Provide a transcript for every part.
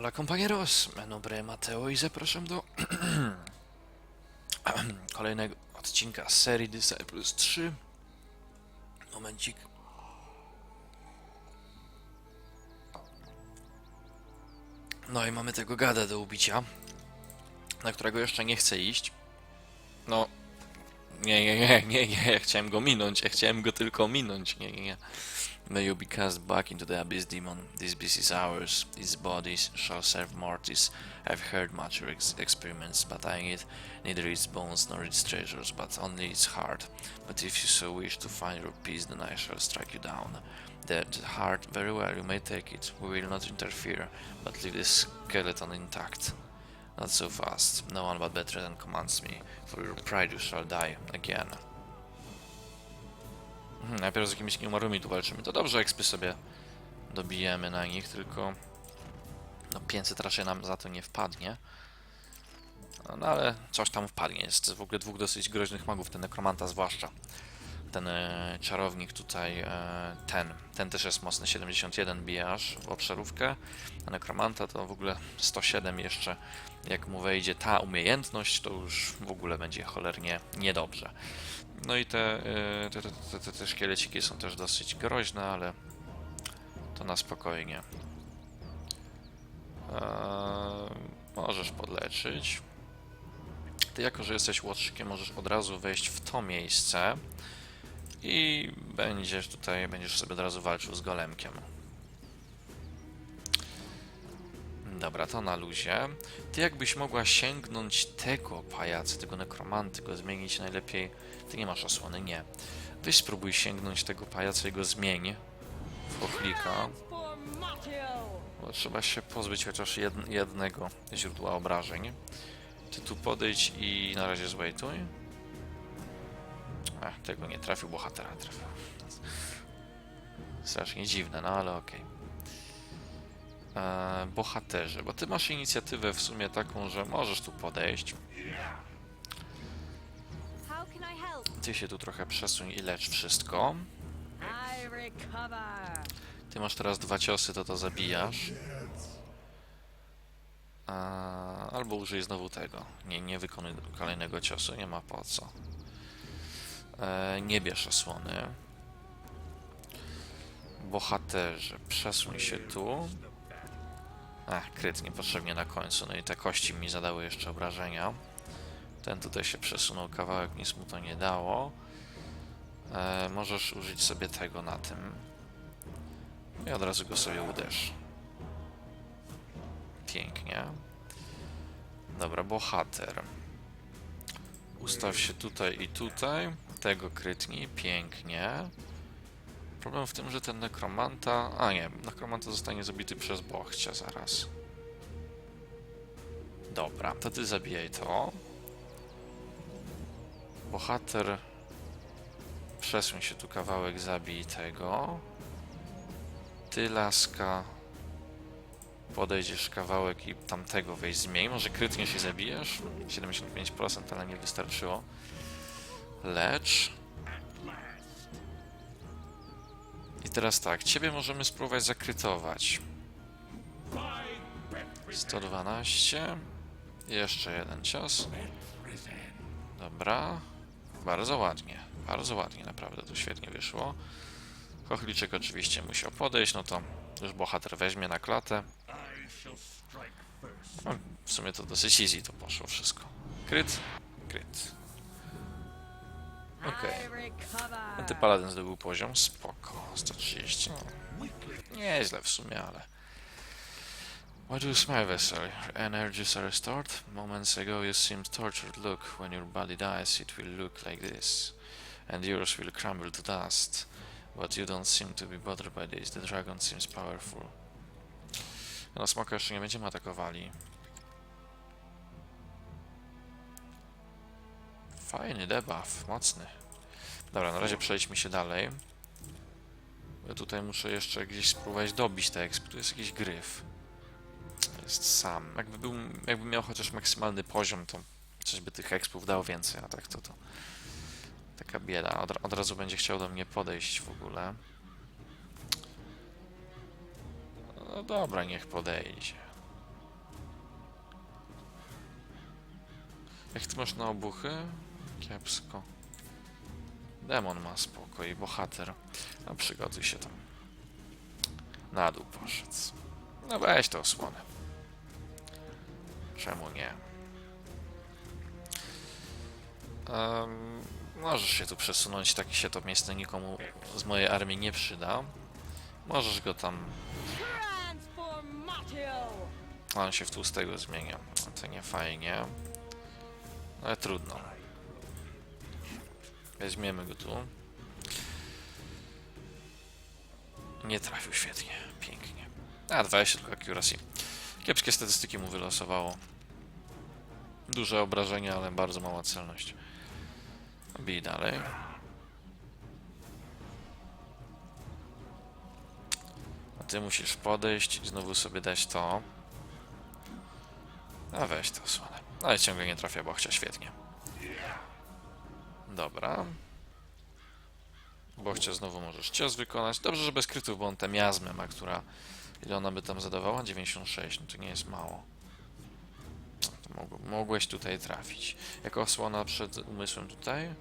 Hola compañeros, es Mateo i zapraszam do kolejnego odcinka z serii Disciples 3. Momencik. No i mamy tego gada do ubicia, na którego jeszcze nie chcę iść. No, nie, nie, nie, nie, nie, ja chciałem go minąć, ja chciałem go tylko minąć, nie, nie, nie. May you be cast back into the abyss, demon. This beast is ours. Its bodies shall serve Mortis. I've heard much of ex experiments but I need neither its bones nor its treasures, but only its heart. But if you so wish to find your peace, then I shall strike you down. The, heart, very well, you may take it. We will not interfere, but leave the skeleton intact. Not so fast. No one but better than commands me. For your pride you shall die again. Mhm, najpierw z jakimiś nieumarłymi tu walczymy. To dobrze, ekspy sobie dobijemy na nich, tylko no 500 raczej nam za to nie wpadnie. No, no ale coś tam wpadnie. Jest w ogóle dwóch dosyć groźnych magów, ten nekromanta zwłaszcza. Ten e, czarownik tutaj, e, ten, ten też jest mocny, 71 bije aż w obszarówkę, a nekromanta to w ogóle 107 jeszcze. Jak mu wejdzie ta umiejętność, to już w ogóle będzie cholernie niedobrze. No i te, y, te, te, te, te szkieleciki są też dosyć groźne, ale to na spokojnie. Eee, możesz podleczyć. Ty jako, że jesteś łotrzykiem, możesz od razu wejść w to miejsce i będziesz tutaj, będziesz sobie od razu walczył z golemkiem. Dobra, to na luzie. Ty jakbyś mogła sięgnąć tego pajaca, tego nekromanty, go zmienić najlepiej. Ty nie masz osłony, nie. Weź spróbuj sięgnąć tego pajaca i go zmień w ochlika. Bo trzeba się pozbyć chociaż jed jednego źródła obrażeń. Ty tu podejdź i na razie zwejtuj. Ach, tego nie trafił, bohatera trafił. Strasznie dziwne, no ale okej. E, bohaterzy, bo ty masz inicjatywę w sumie taką, że możesz tu podejść. Ty się tu trochę przesuń i lecz wszystko. Ty masz teraz dwa ciosy, to to zabijasz. E, albo użyj znowu tego. Nie, nie wykonuj kolejnego ciosu, nie ma po co. E, nie bierz osłony. Bohaterzy, przesuń się tu. Ach, kryt niepotrzebnie na końcu. No i te kości mi zadały jeszcze obrażenia. Ten tutaj się przesunął kawałek, nic mu to nie dało. E, możesz użyć sobie tego na tym. I od razu go sobie uderz. Pięknie. Dobra, bohater. Ustaw się tutaj i tutaj. Tego krytnij. Pięknie. Problem w tym, że ten nekromanta... A nie, nekromanta zostanie zabity przez bochcia zaraz. Dobra, to ty zabijaj to. Bohater... Przesuń się tu kawałek, zabij tego. Ty, laska... Podejdziesz kawałek i tamtego wejść zmień. Może krytnie się zabijesz? 75%, ale nie wystarczyło. Lecz... I teraz tak, ciebie możemy spróbować zakrytować. 112. Jeszcze jeden cios. Dobra. Bardzo ładnie. Bardzo ładnie, naprawdę tu świetnie wyszło. Kochliczek oczywiście musiał podejść, no to już bohater weźmie na klatę. No, w sumie to dosyć easy to poszło wszystko. Kryt, kryt. Okej. I recover. A ty paladyn zdobył poziom, spoko, 130. No. Nieźle w sumie, ale... Do you smile, vessel? Your energies are restored? Moments ago you seemed tortured. Look, when your body dies, it will look like this. And yours will crumble to dust. But you don't seem to be bothered by this. The dragon seems powerful. No, smoka jeszcze nie będziemy atakowali. Fajny debuff, mocny. Dobra, na razie no. przejdźmy się dalej. Ja tutaj muszę jeszcze gdzieś spróbować dobić te exp. Tu jest jakiś gryf. Jest sam. Jakby, był, jakby miał chociaż maksymalny poziom, to coś by tych expów dał więcej, a tak to to... Taka bieda. Od, od razu będzie chciał do mnie podejść w ogóle. No dobra, niech podejdzie. Jak ty masz na obuchy? Kiepsko. Demon ma spokój, bohater. No przygotuj się tam. Na dół poszedł. No weź to osłonę. Czemu nie? Em, możesz się tu przesunąć, tak się to miejsce nikomu z mojej armii nie przyda. Możesz go tam... On się w tłustego zmienia. To nie fajnie. Ale trudno. Weźmiemy go tu. Nie trafił świetnie. Pięknie. A, 20 tylko accuracy. Kiepskie statystyki mu wylosowało. Duże obrażenia, ale bardzo mała celność. Bij dalej. A ty musisz podejść i znowu sobie dać to. A weź to osłonę. Ale ciągle nie trafia bochcia, świetnie. Dobra. Bochcia znowu możesz cios wykonać. Dobrze, że bez krytów, bo on tę miazmę ma, która... Ile ona by tam zadawała? 96, no to nie jest mało. Mógł, mogłeś tutaj trafić. Jako osłona przed umysłem tutaj?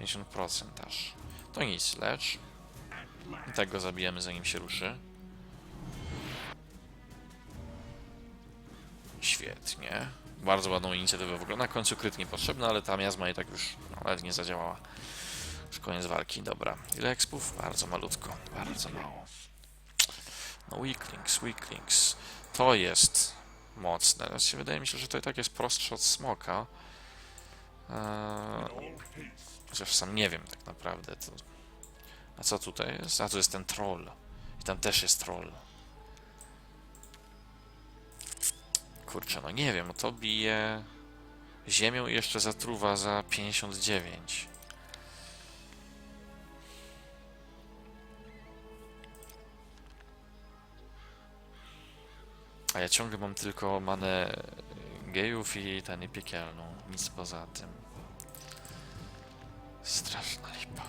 50% aż. To nic, lecz. I tak go zabijemy zanim się ruszy. Świetnie. Bardzo ładną inicjatywę w ogóle. Na końcu kryt niepotrzebny, ale ta miazma i tak już no, nawet nie zadziałała. Już koniec walki, dobra. Ile expów? Bardzo malutko, bardzo mało. No weaklings, weaklings. To jest mocne. Znaczy, wydaje mi się, że to i tak jest prostsze od smoka. Eee, chociaż sam nie wiem tak naprawdę. To... A co tutaj jest? A tu jest ten troll. I tam też jest troll. Kurczę, no nie wiem, to bije ziemią i jeszcze zatruwa za 59. A ja ciągle mam tylko manę gejów i tanię piekielną. Nic poza tym. Straszna lipa.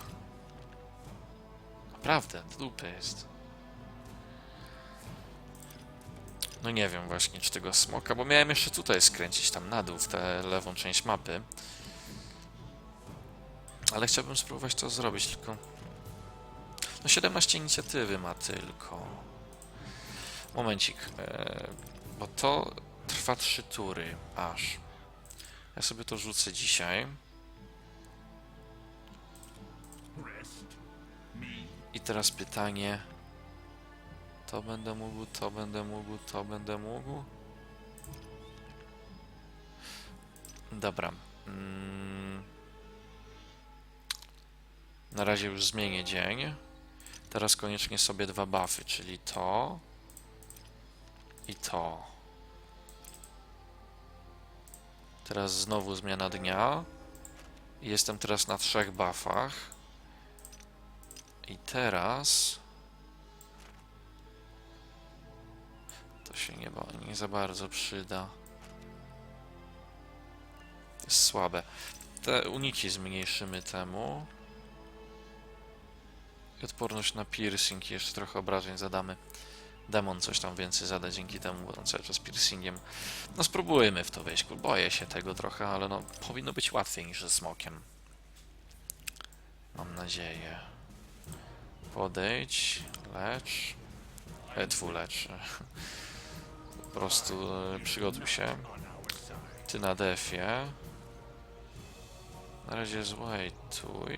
Naprawdę, do dupy jest. No nie wiem właśnie, czy tego smoka, bo miałem jeszcze tutaj skręcić tam na dół, w tę lewą część mapy. Ale chciałbym spróbować to zrobić, tylko... No 17 inicjatywy ma tylko. Momencik, e, bo to trwa 3 tury, aż. Ja sobie to rzucę dzisiaj. I teraz pytanie... To będę mógł, to będę mógł, to będę mógł. Dobra. Mm. Na razie już zmienię dzień. Teraz koniecznie sobie dwa buffy, czyli to i to. Teraz znowu zmiana dnia. Jestem teraz na trzech buffach. I teraz... się nie, nie za bardzo przyda. Jest słabe. Te uniki zmniejszymy temu. I odporność na piercing jeszcze trochę obrażeń zadamy. Demon coś tam więcej zada dzięki temu, bo on cały czas piercingiem. No spróbujmy w to wejść. Boję się tego trochę, ale no powinno być łatwiej niż ze smokiem. Mam nadzieję. Podejdź, lecz. E, tfu, lecz. Prostu e, przygotuj się. Ty na defie. Na razie złajtuj.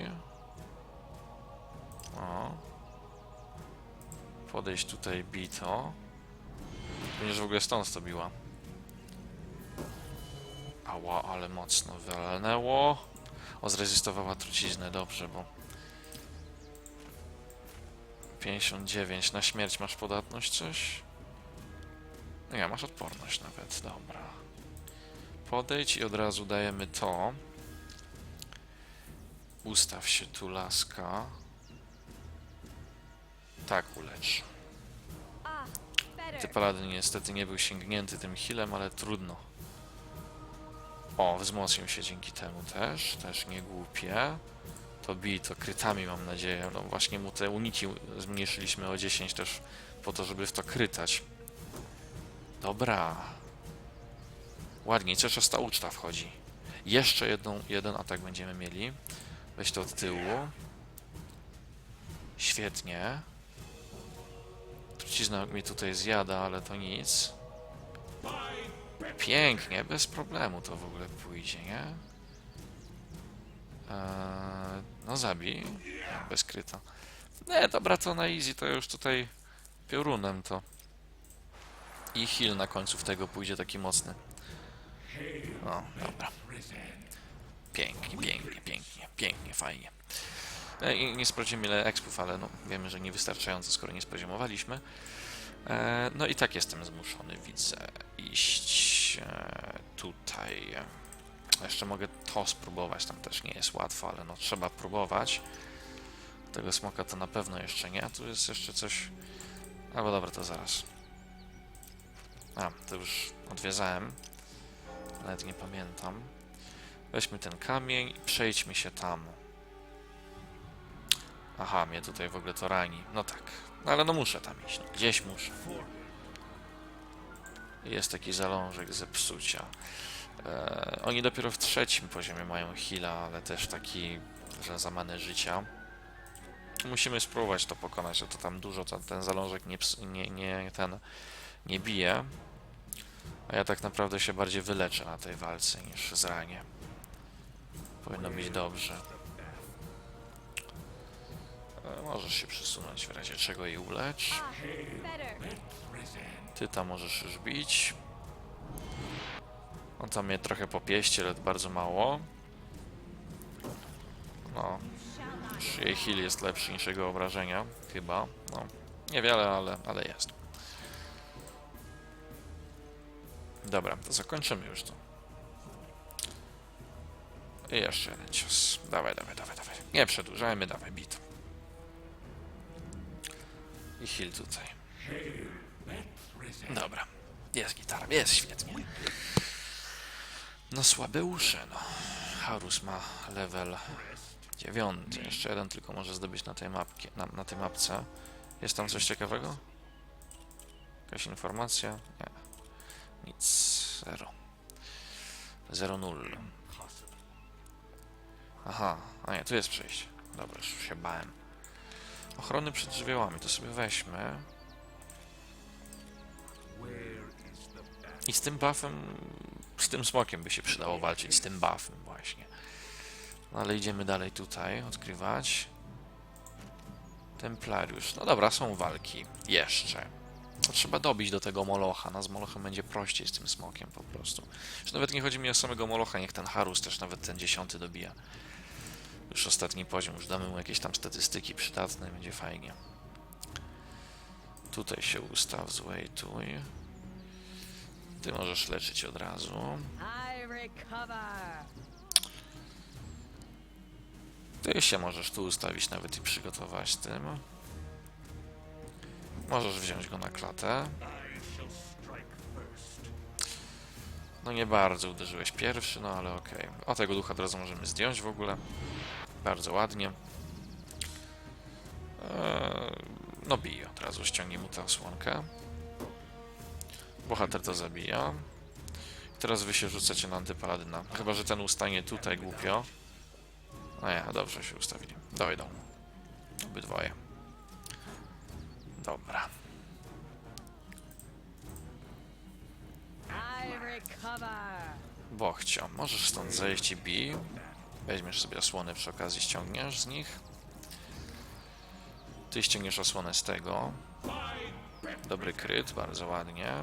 O. Podejść tutaj bito. Będziesz w ogóle stąd to biła. Ała, ale mocno walnęło. O, zrezystowała truciznę, dobrze, bo... 59, na śmierć masz podatność coś? No ja, masz odporność nawet, dobra. Podejdź i od razu dajemy to. Ustaw się tu, laska. Tak, ulecz. Ty paladyn niestety nie był sięgnięty tym healem, ale trudno. O, wzmocnił się dzięki temu też, też nie głupie. To bij to krytami mam nadzieję. No właśnie mu te uniki zmniejszyliśmy o 10 też po to, żeby w to krytać. Dobra. Ładnie, cieszę, ta uczta wchodzi. Jeszcze jedną, jeden atak będziemy mieli. Weź to od tyłu. Świetnie. Trucizna mi tutaj zjada, ale to nic. Pięknie, bez problemu to w ogóle pójdzie, nie? Eee, no zabij. Bez kryta. Nie, dobra, to na easy, to już tutaj piorunem to. I heal na końcu w tego pójdzie taki mocny. O, dobra. Pięknie, pięknie, pięknie, pięknie, fajnie. E, i nie sprawdzimy ile expów, ale no, wiemy, że niewystarczająco, skoro nie spoziomowaliśmy. E, no i tak jestem zmuszony, widzę, iść e, tutaj. Jeszcze mogę to spróbować, tam też nie jest łatwo, ale no trzeba próbować. Tego smoka to na pewno jeszcze nie, a tu jest jeszcze coś... Albo dobra, to zaraz. A, to już odwiedzałem. Nawet nie pamiętam. Weźmy ten kamień i przejdźmy się tam. Aha, mnie tutaj w ogóle to rani. No tak. No ale no muszę tam iść. No, gdzieś muszę. Jest taki zalążek zepsucia. E, oni dopiero w trzecim poziomie mają heala, ale też taki, że za manę życia. Musimy spróbować to pokonać, a to tam dużo to, ten zalążek nie, nie, nie, ten, nie bije. A ja tak naprawdę się bardziej wyleczę na tej walce niż zranię. Powinno być dobrze. E, Możesz się przesunąć w razie czego i ulecz. Ty tam możesz już bić. On tam mnie trochę popieści, ale bardzo mało. No, już jej heal jest lepszy niż jego obrażenia, chyba. No, niewiele, ale, ale jest. Dobra, to zakończymy już to. I jeszcze jeden cios. Dawaj, dawaj, dawaj, dawaj. Nie przedłużajmy, dawaj, bit. I heal tutaj. Dobra. Jest gitara, jest świetnie. No słabe uszy, no. Harus ma level dziewiąty. Jeszcze jeden tylko może zdobyć na tej mapkie, na, na tej mapce. Jest tam coś ciekawego? Jakaś informacja? Nie. Nic. Zero. Zero null. Aha, a nie, tu jest przejście. Dobra, już się bałem. Ochrony przed żywiołami, to sobie weźmy. I z tym buffem, z tym smokiem by się przydało walczyć, z tym buffem właśnie. No ale idziemy dalej tutaj, odkrywać. Templariusz. No dobra, są walki. Jeszcze. No, trzeba dobić do tego Molocha. No z Molochem będzie prościej z tym smokiem po prostu. Już nawet nie chodzi mi o samego Molocha, niech ten Harus też nawet ten dziesiąty dobija. Już ostatni poziom, już damy mu jakieś tam statystyki przydatne, będzie fajnie. Tutaj się ustaw, złejtuj. Ty możesz leczyć od razu. Ty się możesz tu ustawić nawet i przygotować tym. Możesz wziąć go na klatę. No nie bardzo uderzyłeś pierwszy, no ale okej. O tego ducha od razu możemy zdjąć w ogóle. Bardzo ładnie. Eee, no bije, od razu ściągnij mu tę osłonkę. Bohater to zabija. Teraz wy się rzucacie na antypaladyna. Chyba, że ten ustanie tutaj głupio. No ja, dobrze się ustawili. Dojdą. Obydwoje. Dobra. Bochcio, możesz stąd zejść i bij. Weźmiesz sobie osłony przy okazji, ściągniesz z nich. Ty ściągniesz osłonę z tego. Dobry kryt, bardzo ładnie.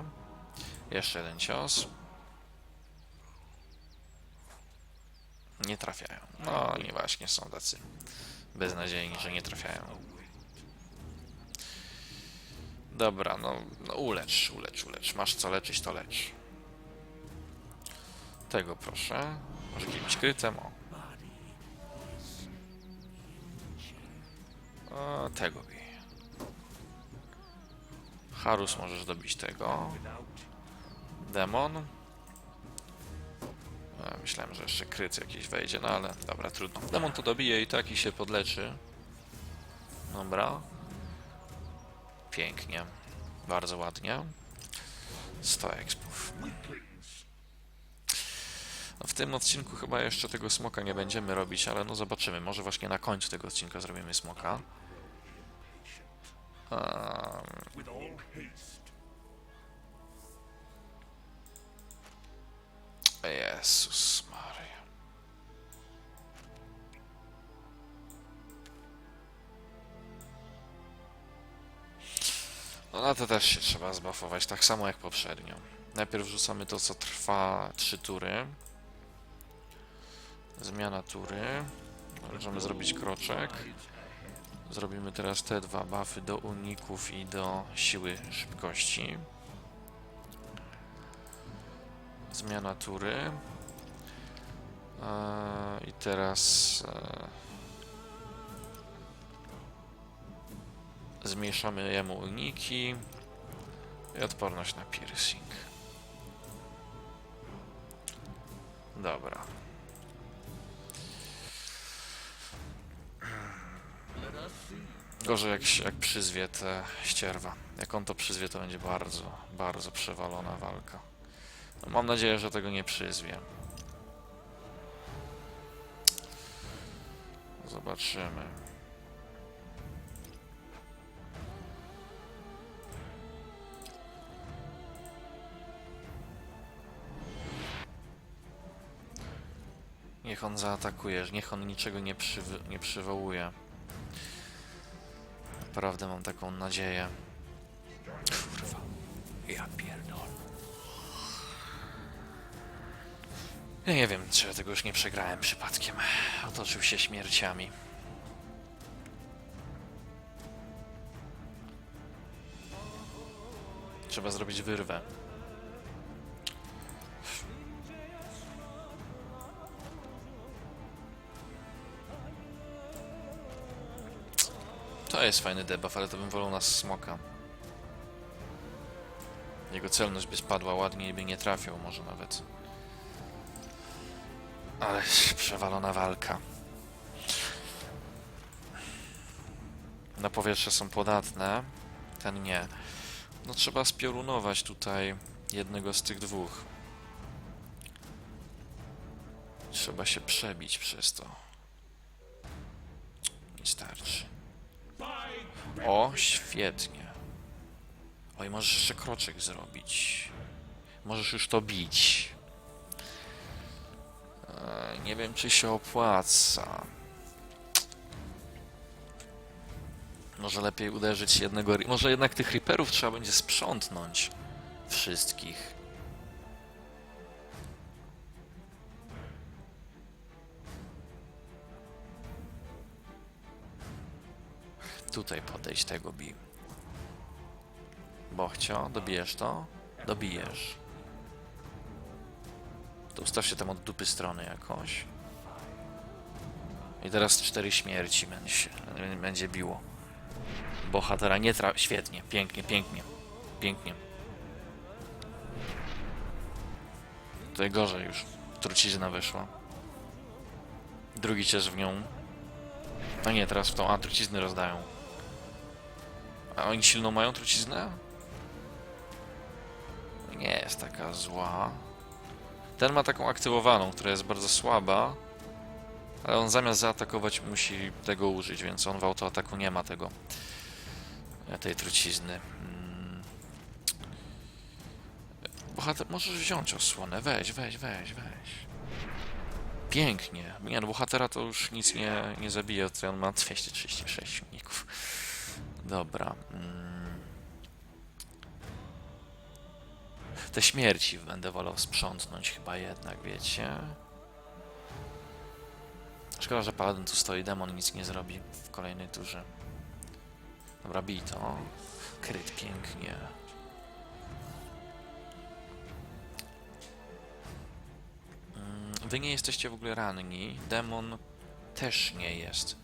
Jeszcze jeden cios. Nie trafiają. No, oni właśnie są tacy beznadziejni, że nie trafiają. Dobra, no, no ulecz, ulecz, ulecz. Masz co leczyć, to lecz. Tego proszę. Może jakimś krytem, o. o tego bij. Harus możesz dobić tego. Demon. E, Myślałem, że jeszcze kryt jakiś wejdzie, no ale dobra, trudno. Demon to dobije i tak i się podleczy. Dobra. Pięknie. Bardzo ładnie. 100 expów. W tym odcinku chyba jeszcze tego smoka nie będziemy robić, ale no zobaczymy. Może właśnie na końcu tego odcinka zrobimy smoka. Um, Jezus. No na to też się trzeba zbafować, tak samo jak poprzednio. Najpierw rzucamy to, co trwa 3 tury. Zmiana tury. Możemy zrobić kroczek. Zrobimy teraz te dwa buffy do uników i do siły szybkości. Zmiana tury. Eee, I teraz zmniejszamy jemu uniki i odporność na piercing. Dobra. Gorzej jak, jak przyzwie te ścierwa. Jak on to przyzwie, to będzie bardzo, bardzo przewalona walka. No, mam nadzieję, że tego nie przyzwie. Zobaczymy. Niech on zaatakuje, niech on niczego nie, nie przywołuje. Naprawdę mam taką nadzieję. Kurwa. Ja pierdolę. Ja nie wiem, czy ja tego już nie przegrałem przypadkiem. Otoczył się śmierciami. Trzeba zrobić wyrwę. Jest fajny debuff, ale to bym wolał na smoka. Jego celność by spadła ładnie i by nie trafiał może nawet. Ale przewalona walka. Na powietrze są podatne. Ten nie. No trzeba spiorunować tutaj jednego z tych dwóch. Trzeba się przebić przez to. Nie starczy. O, świetnie. Oj, możesz jeszcze kroczek zrobić. Możesz już to bić. E, nie wiem, czy się opłaca. Może lepiej uderzyć jednego... Może jednak tych Reaperów trzeba będzie sprzątnąć. Wszystkich. Tutaj podejść tego bi. Bochcio, dobijesz to? Dobijesz. To ustaw się tam od dupy strony jakoś. I teraz cztery śmierci będzie, będzie biło. Bohatera nie tra... Świetnie, pięknie, pięknie. Pięknie. Tutaj gorzej już. Trucizna wyszła. Drugi cios w nią. No nie, teraz w tą... A, trucizny rozdają. A oni silną mają truciznę? Nie jest taka zła. Ten ma taką aktywowaną, która jest bardzo słaba. Ale on zamiast zaatakować musi tego użyć, więc on w autoataku nie ma tego. e, Tej trucizny. Mm. Bohater, możesz wziąć osłonę. Weź, weź, weź, weź. Pięknie. Nie, no bohatera to już nic nie, nie zabije, on ma 236 uników. Dobra. Mm. Te śmierci będę wolał sprzątnąć chyba jednak, wiecie? Szkoda, że paladyn tu stoi, demon nic nie zrobi w kolejnej turze. Dobra, bij to. Kryt pięknie. Mm, Wy nie jesteście w ogóle ranni. Demon też nie jest.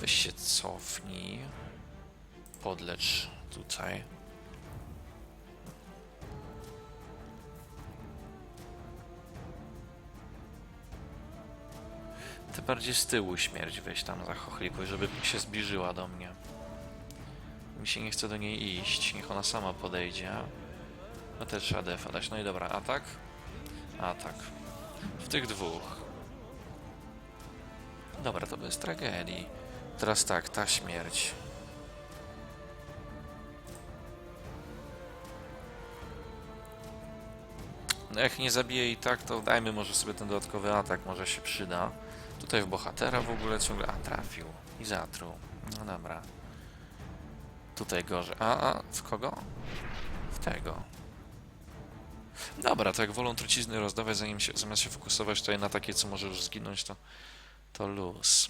Weź się cofnij. Podlecz tutaj. Ty bardziej z tyłu śmierć weź tam za chochlikuj, żeby się zbliżyła do mnie. Mi się nie chce do niej iść, niech ona sama podejdzie. No też trzeba defa dać. No i dobra, atak? Atak. W tych dwóch. Dobra, to bez tragedii. Teraz tak, ta śmierć. Jak nie zabije i tak, to dajmy może sobie ten dodatkowy atak, może się przyda. Tutaj w bohatera w ogóle ciągle... A, trafił. I zatruł. No dobra. Tutaj gorzej. A, a, w kogo? W tego. Dobra, to jak wolą trucizny rozdawać, zanim się, zamiast się fokusować tutaj na takie, co może już zginąć, to, to luz.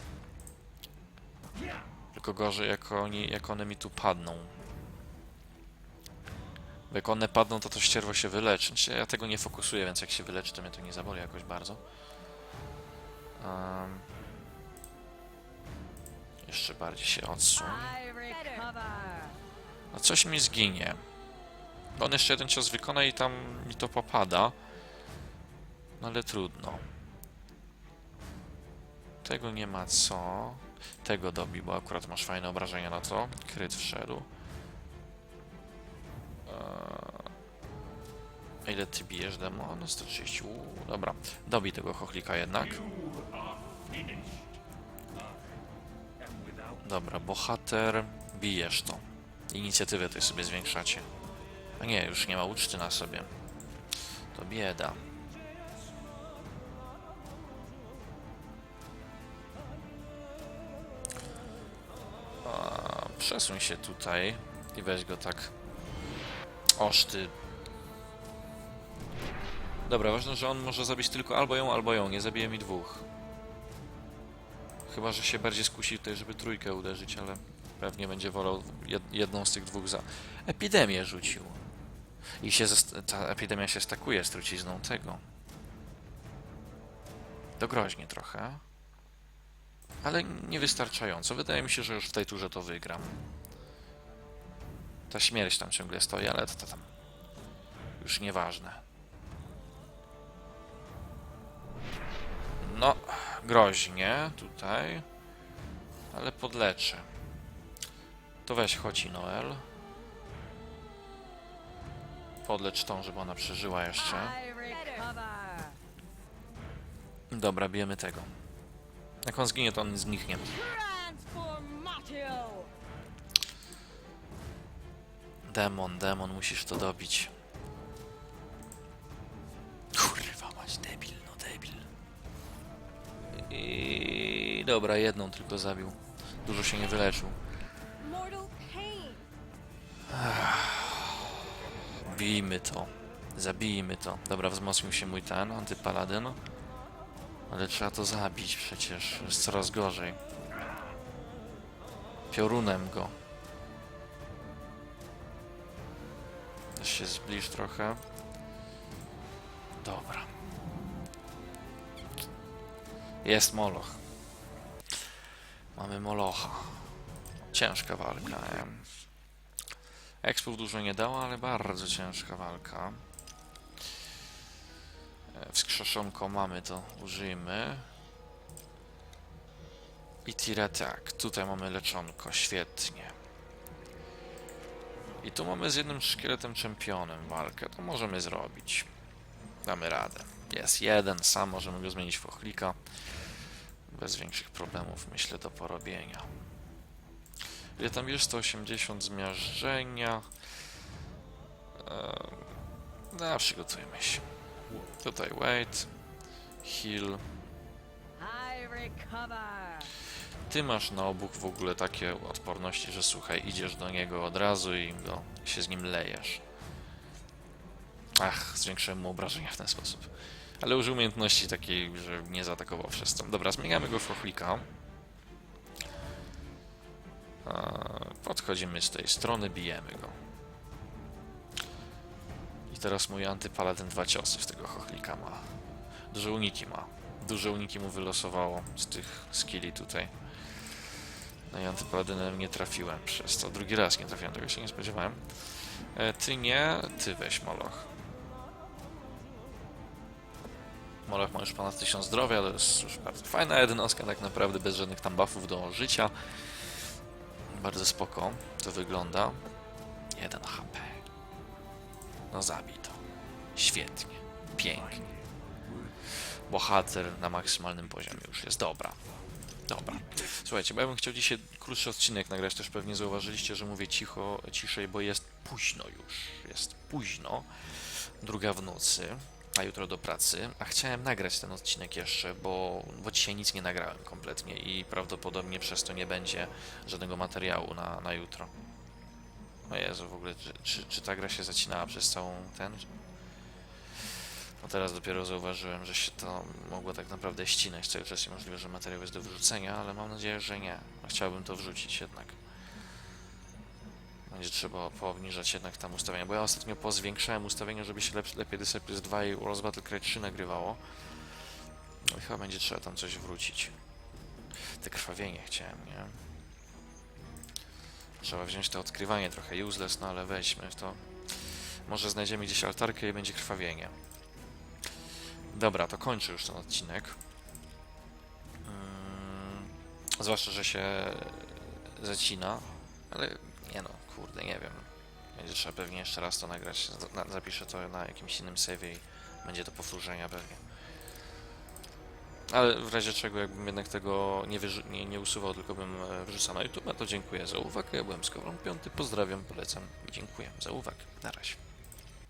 Tylko gorzej, jak, oni, jak one mi tu padną. Jak one padną, to to ścierwo się wyleczy. Znaczy, Ja tego nie fokusuję, więc jak się wyleczy, to mnie to nie zaboli jakoś bardzo. Um, jeszcze bardziej się odsuń. A coś mi zginie. On jeszcze jeden cios wykona i tam mi to popada. No ale trudno. Tego nie ma co. Tego dobi, bo akurat masz fajne obrażenia na to. Kryt wszedł. A ile ty bijesz demo? No 130. Uuu, dobra. Dobij tego chochlika jednak. Dobra, bohater. Bijesz to. Inicjatywę tutaj sobie zwiększacie. A nie, już nie ma uczty na sobie. To bieda. A, przesuń się tutaj i weź go tak. Oż ty. Dobra, ważne, że on może zabić tylko albo ją, albo ją. Nie zabije mi dwóch. Chyba, że się bardziej skusi tutaj, żeby trójkę uderzyć, ale pewnie będzie wolał jed jedną z tych dwóch za... Epidemię rzucił. I się ta epidemia się stakuje z trucizną tego. To groźnie trochę. Ale niewystarczająco. Wydaje mi się, że już w tej turze to wygram. Ta śmierć tam ciągle stoi, ale to, tam już nieważne. No, groźnie tutaj, ale podleczę. To weź chodzi Noel. Podlecz tą, żeby ona przeżyła jeszcze. Dobra, bijemy tego. Jak on zginie, to on zniknie. Demon, demon, musisz to dobić. Kurwa mać, debil, no debil. I dobra, jedną tylko zabił. Dużo się nie wyleczył. Bijmy to. Zabijmy to. Dobra, wzmocnił się mój ten, antypaladyn. Ale trzeba to zabić przecież. Jest coraz gorzej. Piorunem go. Się zbliż trochę. Dobra. Jest Moloch. Mamy Molocha. Ciężka walka? Expów dużo nie dała, ale bardzo ciężka walka. E, Wskrzeszonko mamy, to użyjmy. I tira tak, tutaj mamy leczonko, świetnie. I tu mamy z jednym szkieletem czempionem walkę, to możemy zrobić. Damy radę. Jest jeden, sam możemy go zmienić w ochlika. Bez większych problemów, myślę, do porobienia. Ile tam jest? 180 zmiażdżenia. Ehm, no, przygotujmy się. Tutaj wait. Heal. Ty masz na obuch w ogóle takie odporności, że słuchaj, idziesz do niego od razu i go, się z nim lejesz. Ach, zwiększyłem mu obrażenia w ten sposób. Ale użył umiejętności takiej, że nie zaatakował przez to. Dobra, zmieniamy go w chochlika. Podchodzimy z tej strony, bijemy go. I teraz mój antypaladyn dwa ciosy z tego chochlika ma. Duże uniki ma. Duże uniki mu wylosowało z tych skilli tutaj. No i antypaladynem nie trafiłem przez to. Drugi raz nie trafiłem, tego się nie spodziewałem. E, ty nie, ty weź Moloch. Moloch ma już ponad 1000 zdrowia, to jest już bardzo fajna jednostka, tak naprawdę bez żadnych tam buffów do życia. Bardzo spoko to wygląda. 1 HP. No zabij to. Świetnie. Pięknie. bohater na maksymalnym poziomie już jest. Dobra. Dobra. Słuchajcie, bo ja bym chciał dzisiaj krótszy odcinek nagrać, też pewnie zauważyliście, że mówię cicho, ciszej, bo jest późno już. Jest późno. Druga w nocy, a jutro do pracy. A chciałem nagrać ten odcinek jeszcze, bo, bo dzisiaj nic nie nagrałem kompletnie i prawdopodobnie przez to nie będzie żadnego materiału na, na jutro. O Jezu, w ogóle, czy, czy, czy ta gra się zacinała przez całą ten? Teraz dopiero zauważyłem, że się to mogło tak naprawdę ścinać cały czas możliwe, że materiał jest do wyrzucenia, ale mam nadzieję, że nie. Chciałbym to wrzucić jednak. Będzie trzeba poobniżać jednak tam ustawienia, bo ja ostatnio pozwiększałem ustawienia, żeby się lep- lepiej Disciples 2 i Wars Battle Cry 3 nagrywało. No chyba będzie trzeba tam coś wrócić. Te krwawienie chciałem, nie? Trzeba wziąć to odkrywanie trochę useless, no ale weźmy to. Może znajdziemy gdzieś altarkę i będzie krwawienie. Dobra, to kończę już ten odcinek. Mm, zwłaszcza, że się zacina, ale nie no, kurde, nie wiem. Będzie trzeba pewnie jeszcze raz to nagrać. Z- Na, zapiszę to na jakimś innym save'ie i będzie to powtórzenia pewnie. Ale w razie czego, jakbym jednak tego nie, nie, nie usuwał, tylko bym e, wrzucał na YouTube, to dziękuję za uwagę. Ja byłem Skowron Piąty, pozdrawiam, polecam dziękuję za uwagę. Na razie.